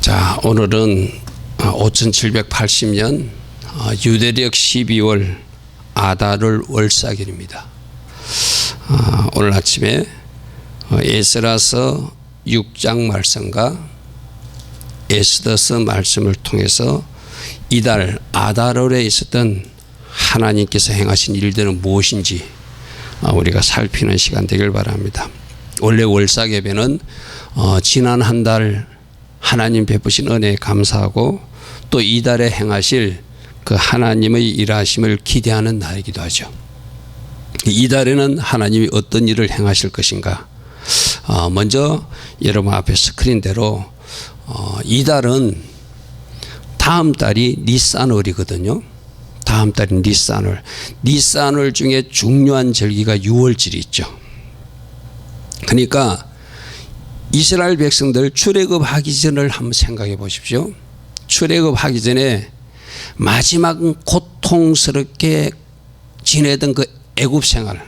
자, 오늘은 5780년 유대력 12월 아달월 월사길입니다. 아, 오늘 아침에 어, 에스라서 6장 말씀과 에스더서 말씀을 통해서 이달 아달월에 있었던 하나님께서 행하신 일들은 무엇인지 아, 우리가 살피는 시간 되길 바랍니다. 원래 월사개배는 어, 지난 한달 하나님 베푸신 은혜에 감사하고 또 이달에 행하실 그 하나님의 일하심을 기대하는 날이기도 하죠. 이달에는 하나님이 어떤 일을 행하실 것인가. 어, 먼저 여러분 앞에 스크린대로 어, 이달은 다음 달이 니산월이거든요. 다음 달이 니산월. 니산월 중에 중요한 절기가 6월절이 있죠. 그러니까 이스라엘 백성들 출애굽하기 전을 한번 생각해 보십시오. 출애굽하기 전에 마지막 고통스럽게 지내던 그 애굽 생활.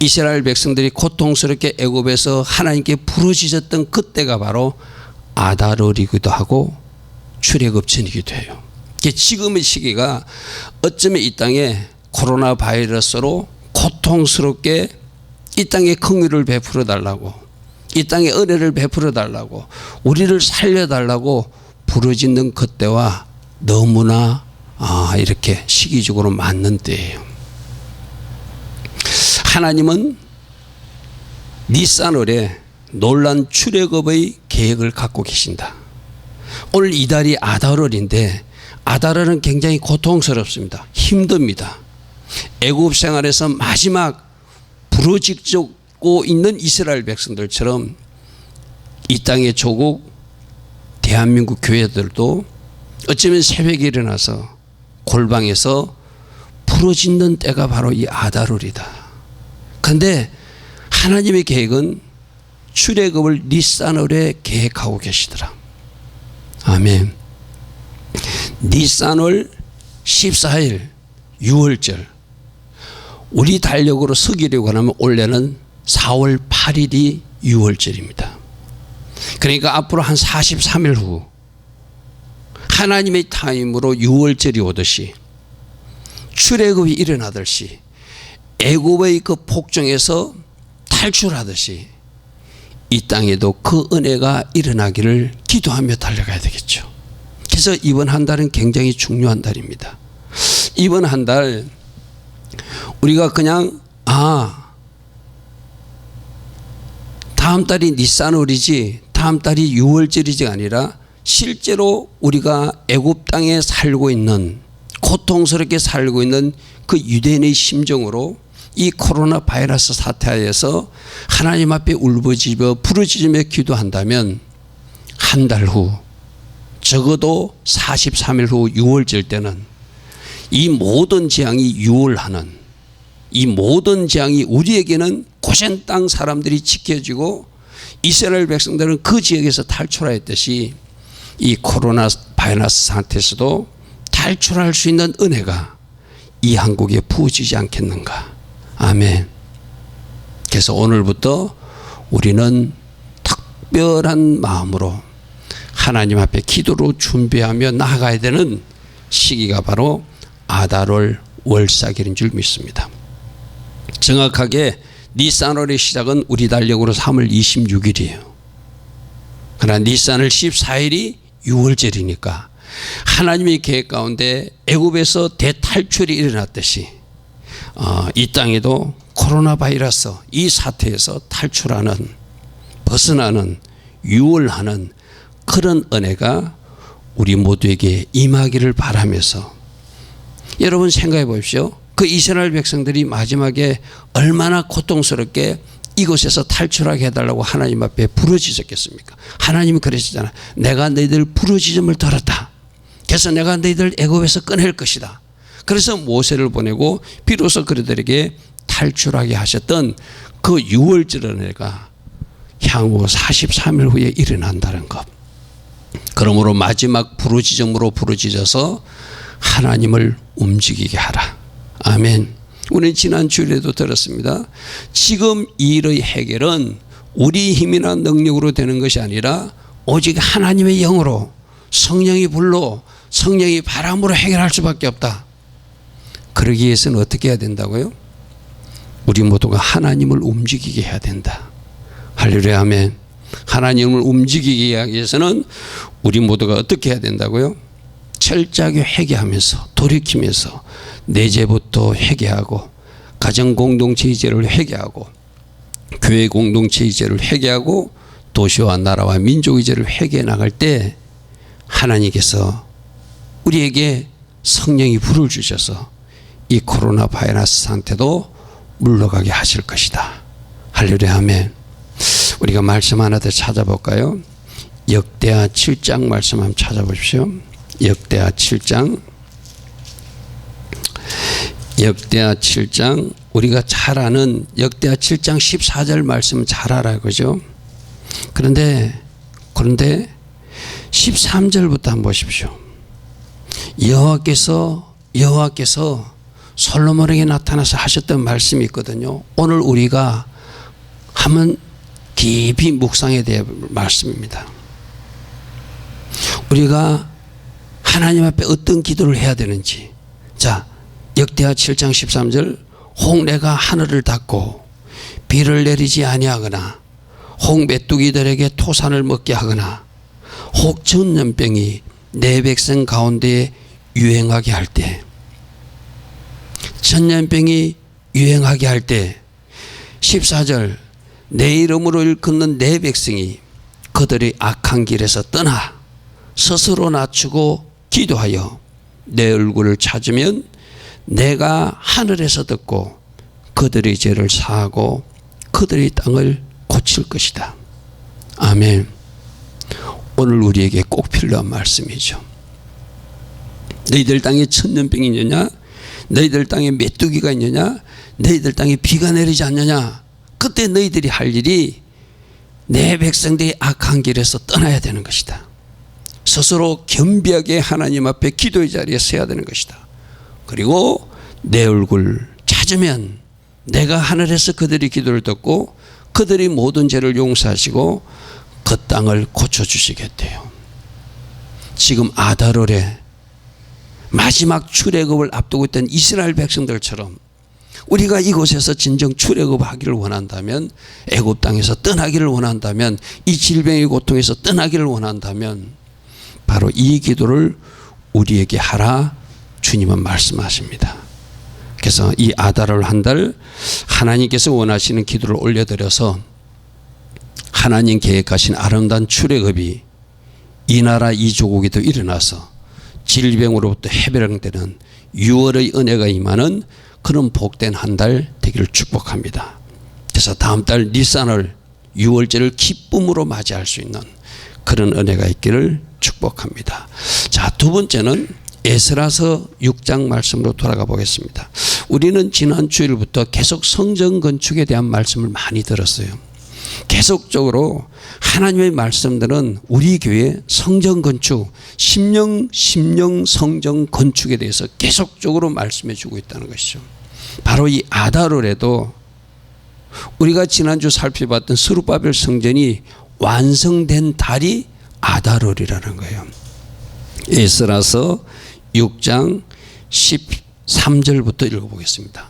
이스라엘 백성들이 고통스럽게 애굽에서 하나님께 부르짖었던 그때가 바로 아달월이기도 하고 출애굽 전이기도 해요. 지금의 시기가 어쩌면 이 땅에 코로나 바이러스로 고통스럽게 이 땅에 긍휼을 베풀어 달라고 이 땅에 은혜를 베풀어 달라고 우리를 살려 달라고 부르짖는 그때와 너무나 아, 이렇게 시기적으로 맞는 때예요. 하나님은 니산월에 놀란 출애굽의 계획을 갖고 계신다. 오늘 이달이 아달월인데 아달월은 굉장히 고통스럽습니다. 힘듭니다. 애굽 생활에서 마지막 부르짖 고 있는 이스라엘 백성들처럼 이 땅의 조국 대한민국 교회들도 어쩌면 새벽에 일어나서 골방에서 부러짓는 때가 바로 이 아달월이다. 그런데 하나님의 계획은 출애굽을 니산월에 계획하고 계시더라. 아멘. 니산월 14일 6월절 우리 달력으로 서기려고 하면 올해는 4월 8일이 6월절입니다. 그러니까 앞으로 한 43일 후 하나님의 타임으로 6월절이 오듯이 출애굽이 일어나듯이 애굽의 그 폭정에서 탈출하듯이 이 땅에도 그 은혜가 일어나기를 기도하며 달려가야 되겠죠. 그래서 이번 한 달은 굉장히 중요한 달입니다. 이번 한 달 우리가 그냥 아 다음 달이 니산월이지 다음 달이 6월절이지 아니라 실제로 우리가 애굽 땅에 살고 있는 고통스럽게 살고 있는 그 유대인의 심정으로 이 코로나 바이러스 사태에서 하나님 앞에 울부짖어 부르짖으며 기도한다면 한 달 후 적어도 43일 후 6월절 때는 이 모든 재앙이 유월하는 이 모든 재앙이 우리에게는 고센 땅 사람들이 지켜지고 이스라엘 백성들은 그 지역에서 탈출하였듯이 이 코로나 바이러스 상태에서도 탈출할 수 있는 은혜가 이 한국에 부어지지 않겠는가. 아멘. 그래서 오늘부터 우리는 특별한 마음으로 하나님 앞에 기도로 준비하며 나아가야 되는 시기가 바로 아달월 월사길인 줄 믿습니다. 정확하게 니산월의 시작은 우리 달력으로 3월 26일이에요. 그러나 니산월 14일이 6월절이니까 하나님의 계획 가운데 애굽에서 대탈출이 일어났듯이 어, 이 땅에도 코로나 바이러스 이 사태에서 탈출하는 벗어나는 유월하는 그런 은혜가 우리 모두에게 임하기를 바라면서 여러분 생각해 보십시오. 그 이스라엘 백성들이 마지막에 얼마나 고통스럽게 이곳에서 탈출하게 해달라고 하나님 앞에 부르짖었겠습니까? 하나님이 그러시잖아. 내가 너희들 부르짖음을 들었다. 그래서 내가 너희들 애굽에서 꺼낼 것이다. 그래서 모세를 보내고 비로소 그들에게 탈출하게 하셨던 그 6월절 은혜가 향후 43일 후에 일어난다는 것. 그러므로 마지막 부르짖음으로 부르짖어서 하나님을 움직이게 하라. 아멘. 우리 지난 주일에도 들었습니다. 지금 이 일의 해결은 우리 힘이나 능력으로 되는 것이 아니라 오직 하나님의 영으로 성령이 불로 성령이 바람으로 해결할 수밖에 없다. 그러기 위해서는 어떻게 해야 된다고요? 우리 모두가 하나님을 움직이게 해야 된다. 할렐루야 아멘. 하나님을 움직이기 위해서는 우리 모두가 어떻게 해야 된다고요? 철저하게 회개하면서 돌이키면서 내 죄부터 회개하고 가정 공동체 이제를 회개하고 교회 공동체 이제를 회개하고 도시와 나라와 민족 이제를 회개해 나갈 때 하나님께서 우리에게 성령이 불을 주셔서 이 코로나 바이러스 상태도 물러가게 하실 것이다. 할렐루야 아멘. 우리가 말씀 하나 더 찾아볼까요? 역대하 7장 말씀 한번 찾아보십시오. 역대하 7장 역대하 7장 우리가 잘 아는 역대하 7장 14절 말씀 잘 알아요. 그죠? 그런데 그런데 13절부터 한번 보십시오. 여호와께서 여호와께서 솔로몬에게 나타나서 하셨던 말씀이 있거든요. 오늘 우리가 한번 깊이 묵상해야 될 말씀입니다. 우리가 하나님 앞에 어떤 기도를 해야 되는지. 자, 역대하 7장 13절 홍내가 하늘을 닫고 비를 내리지 아니하거나 홍 메뚜기들에게 토산을 먹게 하거나 혹 전염병이 내 백성 가운데 유행하게 할 때 전염병이 유행하게 할 때 14절 내 이름으로 일컫는 내 백성이 그들의 악한 길에서 떠나 스스로 낮추고 기도하여 내 얼굴을 찾으면 내가 하늘에서 듣고 그들의 죄를 사하고 그들의 땅을 고칠 것이다. 아멘. 오늘 우리에게 꼭 필요한 말씀이죠. 너희들 땅에 천년병이 있느냐? 너희들 땅에 메뚜기가 있느냐? 너희들 땅에 비가 내리지 않느냐? 그때 너희들이 할 일이 내 백성들이 악한 길에서 떠나야 되는 것이다. 스스로 겸비하게 하나님 앞에 기도의 자리에 서야 되는 것이다. 그리고 내 얼굴 찾으면 내가 하늘에서 그들이 기도를 듣고 그들이 모든 죄를 용서하시고 그 땅을 고쳐주시겠대요. 지금 아다롤에 마지막 출애굽을 앞두고 있던 이스라엘 백성들처럼 우리가 이곳에서 진정 출애굽하기를 원한다면 애굽 땅에서 떠나기를 원한다면 이 질병의 고통에서 떠나기를 원한다면 바로 이 기도를 우리에게 하라 주님은 말씀하십니다. 그래서 이 아다를 한달 하나님께서 원하시는 기도를 올려드려서 하나님 계획하신 아름다운 출애굽이 이 나라 이 조국에도 일어나서 질병으로부터 해방되는 6월의 은혜가 임하는 그런 복된 한 달 되기를 축복합니다. 그래서 다음 달 니산을 6월절을 기쁨으로 맞이할 수 있는 그런 은혜가 있기를 축복합니다. 자, 두 번째는 에스라서 6장 말씀으로 돌아가 보겠습니다. 우리는 지난 주일부터 계속 성전 건축에 대한 말씀을 많이 들었어요. 계속적으로 하나님의 말씀들은 우리 교회 성전 건축, 심령, 심령 성전 건축에 대해서 계속적으로 말씀해 주고 있다는 것이죠. 바로 이 아다롤에도 우리가 지난주 살펴봤던 스루바벨 성전이 완성된 달이 아다롤이라는 거예요. 에스라서 6장 13절부터 읽어보겠습니다.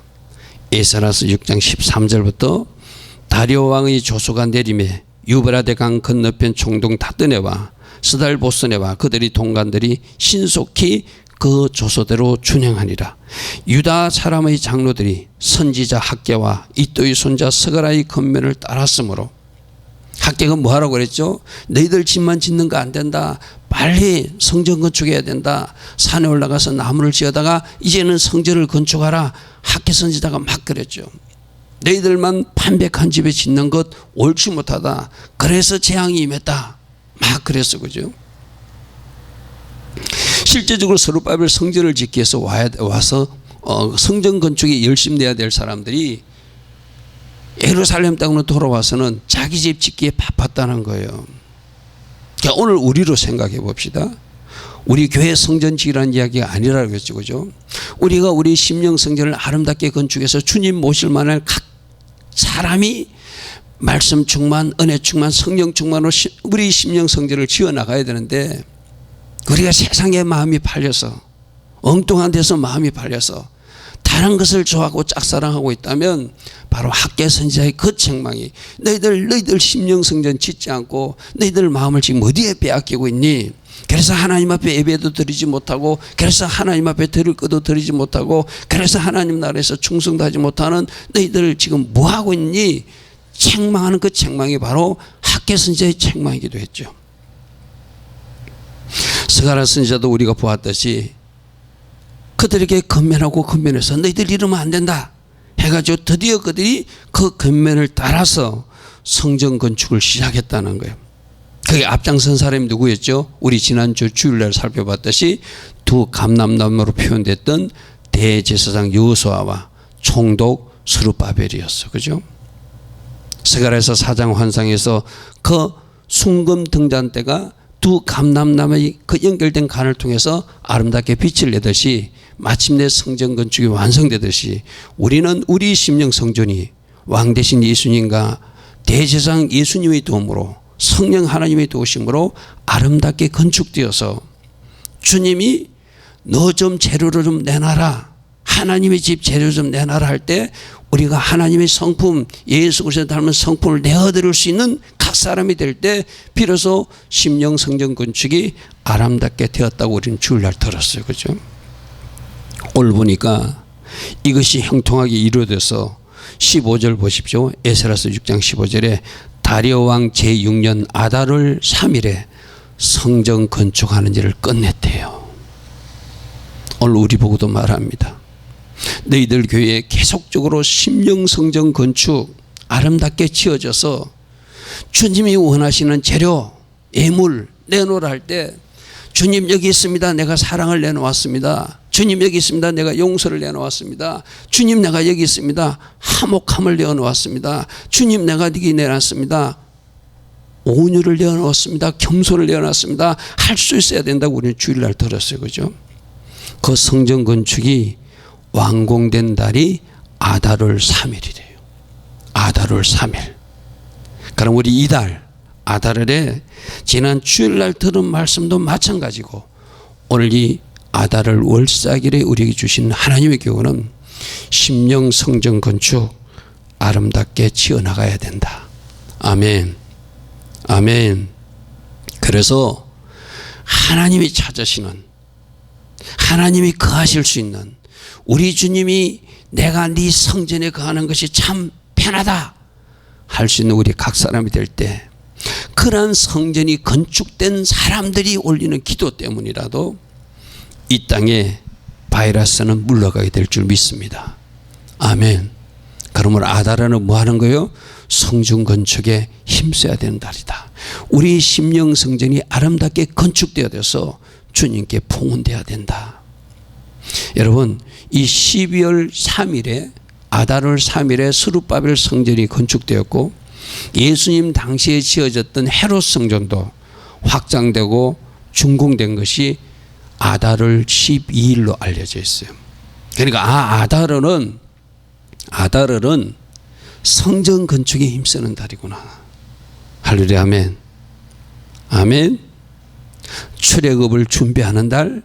에스라서 6장 13절부터 다리오 왕의 조소가 내림에 유브라데 강 건너편 총동 다드네와 스달보스네와 그들이 동관들이 신속히 그 조소대로 준행하니라. 유다 사람의 장로들이 선지자 학계와 이또의 손자 스가라의 건면을 따랐으므로 학계가 뭐하라고 그랬죠? 너희들 집만 짓는 거 안 된다. 빨리 성전 건축해야 된다. 산에 올라가서 나무를 지어다가 이제는 성전을 건축하라. 학계 선지자가 막 그랬죠. 너희들만 판백한 집에 짓는 것 옳지 못하다. 그래서 재앙이 임했다. 막 그랬어, 그죠? 실제적으로 서루바벨 성전을 짓기 위해서 와야, 와서 어, 성전 건축에 열심히 내야 될 사람들이 예루살렘 땅으로 돌아와서는 자기 집 짓기에 바빴다는 거예요. 그러니까 오늘 우리로 생각해 봅시다. 우리 교회 성전 지으라는 이야기가 아니라고 했죠. 그죠? 우리가 우리 심령 성전을 아름답게 건축해서 주님 모실 만한 각 사람이 말씀 충만, 은혜 충만, 성령 충만으로 시- 우리 심령 성전을 지어 나가야 되는데 우리가 세상에 마음이 팔려서 엉뚱한 데서 마음이 팔려서 다른 것을 좋아하고 짝사랑하고 있다면 바로 학계 선지자의 그 책망이 너희들 너희들 심령 성전 짓지 않고 너희들 마음을 지금 어디에 빼앗기고 있니? 그래서 하나님 앞에 예배도 드리지 못하고 그래서 하나님 앞에 드릴 것도 드리지 못하고 그래서 하나님 나라에서 충성도 하지 못하는 너희들 지금 뭐 하고 있니? 책망하는 그 책망이 바로 학계 선지자의 책망이기도 했죠. 스가라 선지자도 우리가 보았듯이 그들에게 건면하고 건면해서 너희들 이러면 안 된다 해가지고 드디어 그들이 그 건면을 따라서 성전 건축을 시작했다는 거예요. 그게 앞장선 사람이 누구였죠? 우리 지난주 주일날 살펴봤듯이 두 감남남으로 표현됐던 대제사장 여호수아와 총독 스루바벨이었어. 그죠? 스가랴서 사장 환상에서 그 순금 등잔대가 두 감남남의 그 연결된 간을 통해서 아름답게 빛을 내듯이 마침내 성전 건축이 완성되듯이 우리는 우리 심령 성전이 왕 대신 예수님과 대제사장 예수님의 도움으로 성령 하나님의 도우심으로 아름답게 건축되어서 주님이 너 좀 재료를 좀 내놔라. 하나님의 집 재료 좀 내놔라 할 때 우리가 하나님의 성품 예수 그리스도 닮은 성품을 내어드릴 수 있는 각 사람이 될 때 비로소 심령 성전 건축이 아름답게 되었다고 우리는 주일날 들었어요. 그죠? 오늘 보니까 이것이 형통하게 이루어져서 15절 보십시오. 에스라스 6장 15절에 다리오 왕 제6년 아달월 3일에 성전 건축하는 일을 끝냈대요. 오늘 우리 보고도 말합니다. 너희들 교회에 계속적으로 심령 성전 건축 아름답게 지어져서 주님이 원하시는 재료, 예물 내놓으라 할 때 주님 여기 있습니다. 내가 사랑을 내놓았습니다. 주님 여기 있습니다. 내가 용서를 내놓았습니다. 주님 내가 여기 있습니다. 화목함을 내어놓았습니다. 주님 내가 여기 내놨습니다. 온유를 내어놓았습니다. 겸손을 내어놨습니다. 할 수 있어야 된다고 우리는 주일날 들었어요. 그죠? 그 성전 건축이 완공된 달이 아달월 3일이래요. 아달월 3일. 그럼 우리 이달 아달월에 지난 주일날 들은 말씀도 마찬가지고 오늘 이 아달월 월사길에 우리에게 주신 하나님의 교훈은 심령 성전 건축 아름답게 지어 나가야 된다. 아멘. 아멘. 그래서 하나님이 찾으시는 하나님이 거하실 수 있는 우리 주님이 내가 네 성전에 거하는 것이 참 편하다 할 수 있는 우리 각 사람이 될 때 그러한 성전이 건축된 사람들이 올리는 기도 때문이라도 이 땅에 바이러스는 물러가게 될 줄 믿습니다. 아멘. 그러면 아다라는 뭐 하는 거요? 성중 건축에 힘써야 되는 달이다. 우리 심령 성전이 아름답게 건축되어 서 주님께 봉헌돼야 된다. 여러분 이 12월 3일에 아달월 3일에 스룹바벨 성전이 건축되었고 예수님 당시에 지어졌던 헤롯 성전도 확장되고 준공된 것이 아달월 12일로 알려져 있어요. 그러니까 아 아달월은 아달월은 성전 건축에 힘쓰는 달이구나. 할렐루야 아멘. 아멘. 출애굽을 준비하는 달,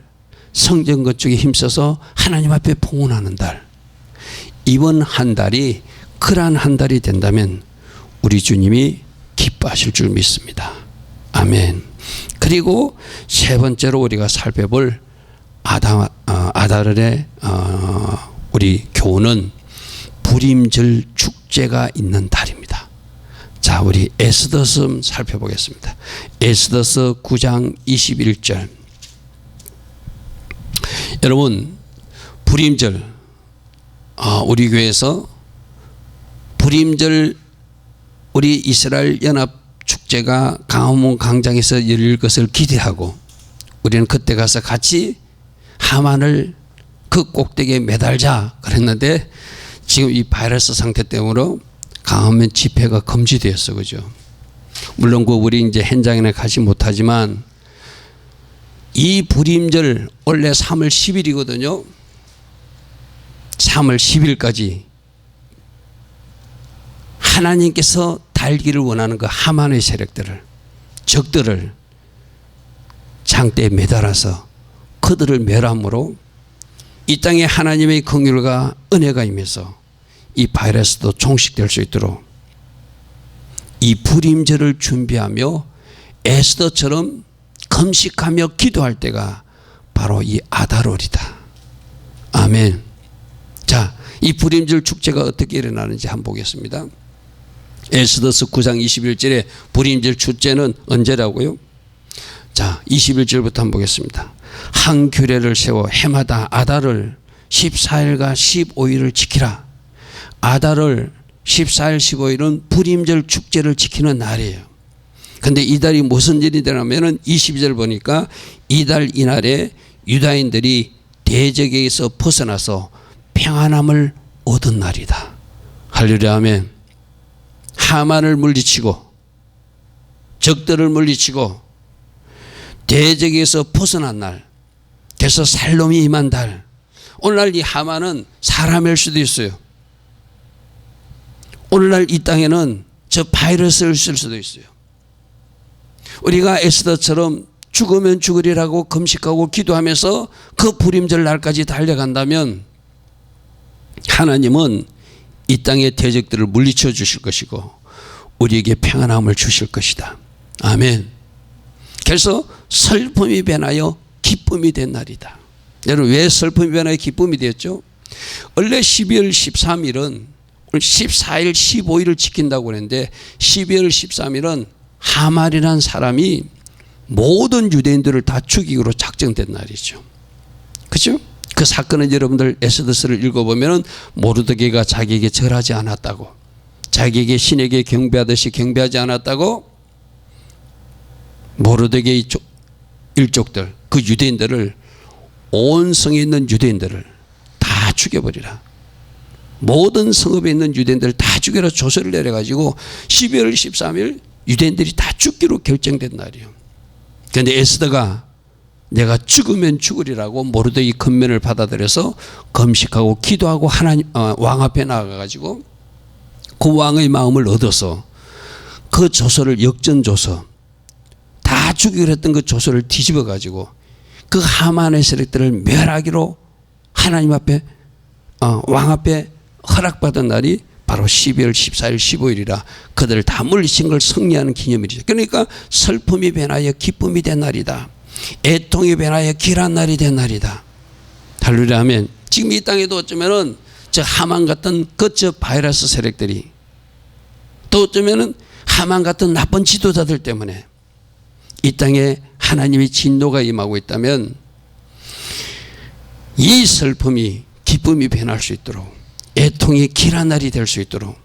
성전 건축에 힘써서 하나님 앞에 봉헌하는 달. 이번 한 달이 그러한 한 달이 된다면 우리 주님이 기뻐하실 줄 믿습니다. 아멘. 그리고 세 번째로 우리가 살펴볼 아다, 어, 아다르의 어, 우리 교훈은 불임절 축제가 있는 달입니다. 자, 우리 에스더서 살펴보겠습니다. 에스더서 9장 21절. 여러분, 불임절, 어, 우리 교회에서 불임절 우리 이스라엘 연합 축제가 강화문 광장에서 열릴 것을 기대하고 우리는 그때 가서 같이 하만을 그 꼭대기에 매달자 그랬는데 지금 이 바이러스 상태 때문에 강화문 집회가 금지되었어 그죠? 물론 그 우리 이제 현장에 가지 못하지만 이 불임절 원래 3월 10일이거든요. 3월 10일까지 하나님께서 살기를 원하는 그 하만의 세력들을 적들을 장대에 매달아서 그들을 멸함으로 이 땅에 하나님의 긍휼과 은혜가 임해서 이 바이러스도 종식될 수 있도록 이 불임절을 준비하며 에스더처럼 금식하며 기도할 때가 바로 이 아다롤이다. 아멘. 자, 이 불임절 축제가 어떻게 일어나는지 한번 보겠습니다. 에스더스 9장 21절에 불임절 축제는 언제라고요? 자, 21절부터 한번 보겠습니다. 한 규례를 세워 해마다 아달을 14일과 15일을 지키라. 아달을 14일, 15일은 불임절 축제를 지키는 날이에요. 근데 이달이 무슨 일이 되냐면은 22절 보니까 이달 이날에 유다인들이 대적에서 벗어나서 평안함을 얻은 날이다. 할렐루야 하면 하만을 물리치고 적들을 물리치고 대적에서 벗어난 날 그래서 살롬이 임한 달 오늘날 이 하만은 사람일 수도 있어요. 오늘날 이 땅에는 저 바이러스를 쓸 수도 있어요. 우리가 에스더처럼 죽으면 죽으리라고 금식하고 기도하면서 그 불임절 날까지 달려간다면 하나님은 이 땅의 대적들을 물리쳐 주실 것이고 우리에게 평안함을 주실 것이다. 아멘. 그래서 슬픔이 변하여 기쁨이 된 날이다. 여러분 왜 슬픔이 변하여 기쁨이 되었죠? 원래 12월 13일은 14일, 15일을 지킨다고 그랬는데 12월 13일은 하말이라는 사람이 모든 유대인들을 다 죽이기로 작정된 날이죠. 그죠? 그 사건은 여러분들 에스더스를 읽어보면 모르드게가 자기에게 절하지 않았다고 자기에게 신에게 경배하듯이 경배하지 않았다고 모르드게 일족들 그 유대인들을 온 성에 있는 유대인들을 다 죽여버리라. 모든 성읍에 있는 유대인들을 다 죽여라 조서를 내려가지고 12월 13일 유대인들이 다 죽기로 결정된 날이에요. 그런데 에스더가 내가 죽으면 죽으리라고 모르드이 근면을 받아들여서 검식하고 기도하고 하나님 어, 왕 앞에 나가 가지고 그 왕의 마음을 얻어서 그 조서를 역전 조서 다 죽이기로 했던 그 조서를 뒤집어 가지고 그 하만의 세력들을 멸하기로 하나님 앞에 어, 왕 앞에 허락받은 날이 바로 12월 14일 15일이라 그들을 다 물리친 걸 승리하는 기념일이죠. 그러니까 슬픔이 변하여 기쁨이 된 날이다. 애통이 변하여 길한 날이 된 날이다. 할렐루야 하면 지금 이 땅에도 어쩌면은 저 하만 같은 그저 바이러스 세력들이 또 어쩌면은 하만 같은 나쁜 지도자들 때문에 이 땅에 하나님의 진노가 임하고 있다면 이 슬픔이 기쁨이 변할 수 있도록 애통이 길한 날이 될 수 있도록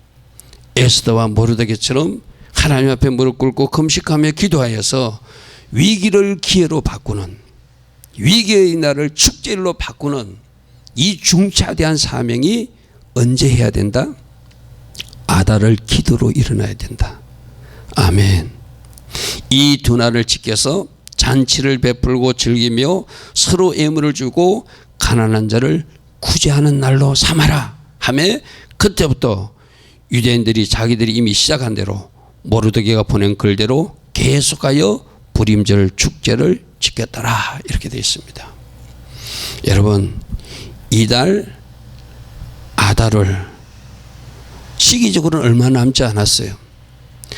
에스더와 모르드게처럼 하나님 앞에 무릎 꿇고 금식하며 기도하여서 위기를 기회로 바꾸는 위기의 날을 축제로 바꾸는 이 중차대한 사명이 언제 해야 된다? 아다를 기도로 일어나야 된다. 아멘. 이 두 날을 지켜서 잔치를 베풀고 즐기며 서로 예물을 주고 가난한 자를 구제하는 날로 삼아라. 하매 그때부터 유대인들이 자기들이 이미 시작한 대로 모르드게가 보낸 글대로 계속하여 불임절 축제를 지켰더라 이렇게 되어 있습니다. 여러분 이달 아달을 시기적으로는 얼마 남지 않았어요.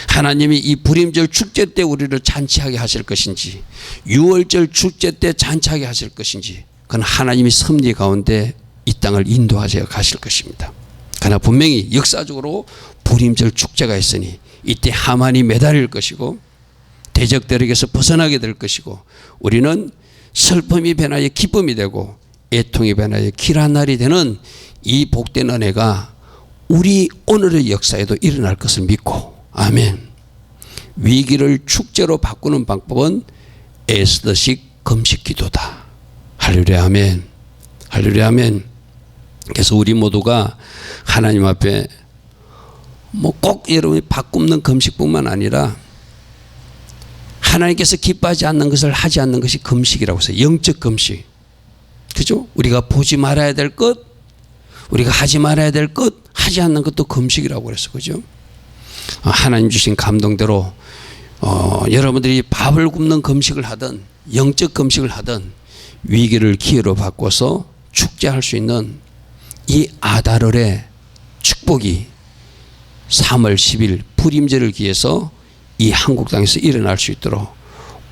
하나님이 이 불임절 축제 때 우리를 잔치하게 하실 것인지 6월절 축제 때 잔치하게 하실 것인지 그건 하나님이 섭리 가운데 이 땅을 인도하셔 가실 것입니다. 그러나 분명히 역사적으로 불임절 축제가 있으니 이때 하만이 매달릴 것이고 대적들에게서 벗어나게 될 것이고 우리는 슬픔이 변하여 기쁨이 되고 애통이 변하여 길한 날이 되는 이 복된 은혜가 우리 오늘의 역사에도 일어날 것을 믿고 아멘. 위기를 축제로 바꾸는 방법은 에스더식 금식 기도다. 할렐루야 아멘. 할렐루야 아멘. 그래서 우리 모두가 하나님 앞에 뭐 꼭 여러분이 바꿈는 금식뿐만 아니라 하나님께서 기뻐하지 않는 것을 하지 않는 것이 금식이라고 해서 영적 금식. 그죠? 우리가 보지 말아야 될 것, 우리가 하지 말아야 될 것, 하지 않는 것도 금식이라고 그랬어. 그죠? 어, 하나님 주신 감동대로 어, 여러분들이 밥을 굽는 금식을 하든 영적 금식을 하든 위기를 기회로 바꿔서 축제할 수 있는 이 아다를의 축복이 3월 10일 불임제를 기해서 이 한국 땅에서 일어날 수 있도록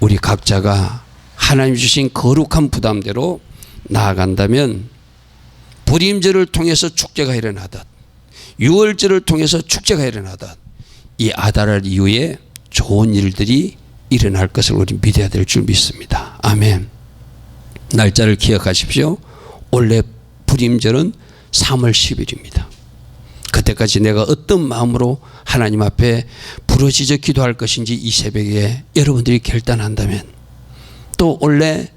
우리 각자가 하나님 주신 거룩한 부담대로 나아간다면 불임제를 통해서 축제가 일어나듯 유월절을 통해서 축제가 일어나듯 이 아다랄 이후에 좋은 일들이 일어날 것을 우리 믿어야 될 줄 믿습니다. 아멘. 날짜를 기억하십시오. 원래 불임절은 3월 10일입니다. 그때까지 내가 어떤 마음으로 하나님 앞에 부러지져 기도할 것인지 이 새벽에 여러분들이 결단한다면 또 원래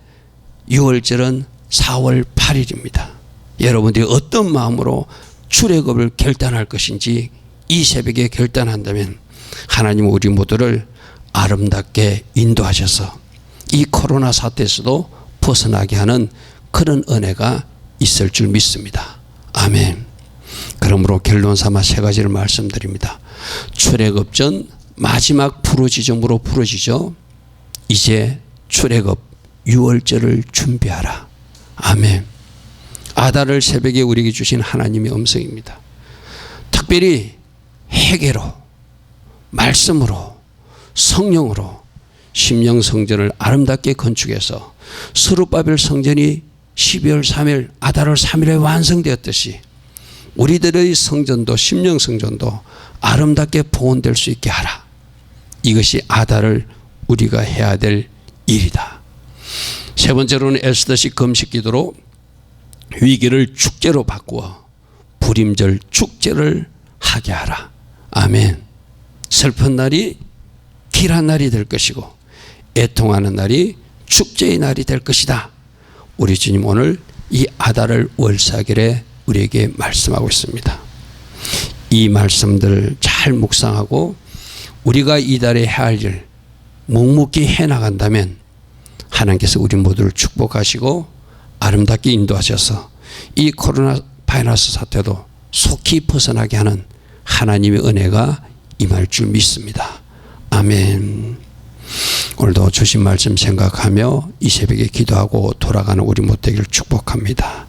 6월절은 4월 8일입니다. 여러분들이 어떤 마음으로 출애굽을 결단할 것인지 이 새벽에 결단한다면 하나님 우리 모두를 아름답게 인도하셔서 이 코로나 사태에서도 벗어나게 하는 그런 은혜가 있을 줄 믿습니다. 아멘. 그러므로 결론 삼아 세 가지를 말씀드립니다. 출애굽 전 마지막 부르짖음으로 부르짖어 이제 출애굽 유월절을 준비하라. 아멘. 아다를 새벽에 우리에게 주신 하나님의 음성입니다. 특별히 회개로 말씀으로 성령으로 심령 성전을 아름답게 건축해서 스룹바벨 성전이 12월 3일 아다를 3일에 완성되었듯이 우리들의 성전도 심령 성전도 아름답게 봉헌될 수 있게 하라. 이것이 아다를 우리가 해야 될 일이다. 세 번째로는 에스더식 금식 기도로 위기를 축제로 바꾸어 불임절 축제를 하게 하라. 아멘. 슬픈 날이 길한 날이 될 것이고 애통하는 날이 축제의 날이 될 것이다. 우리 주님 오늘 이 아다를 월사결에 우리에게 말씀하고 있습니다. 이 말씀들을 잘 묵상하고 우리가 이달에 해야 할 일 묵묵히 해 나간다면 하나님께서 우리 모두를 축복하시고 아름답게 인도하셔서 이 코로나 바이러스 사태도 속히 벗어나게 하는 하나님의 은혜가 임할 줄 믿습니다. 아멘. 오늘도 주신 말씀 생각하며 이 새벽에 기도하고 돌아가는 우리 모두를 축복합니다.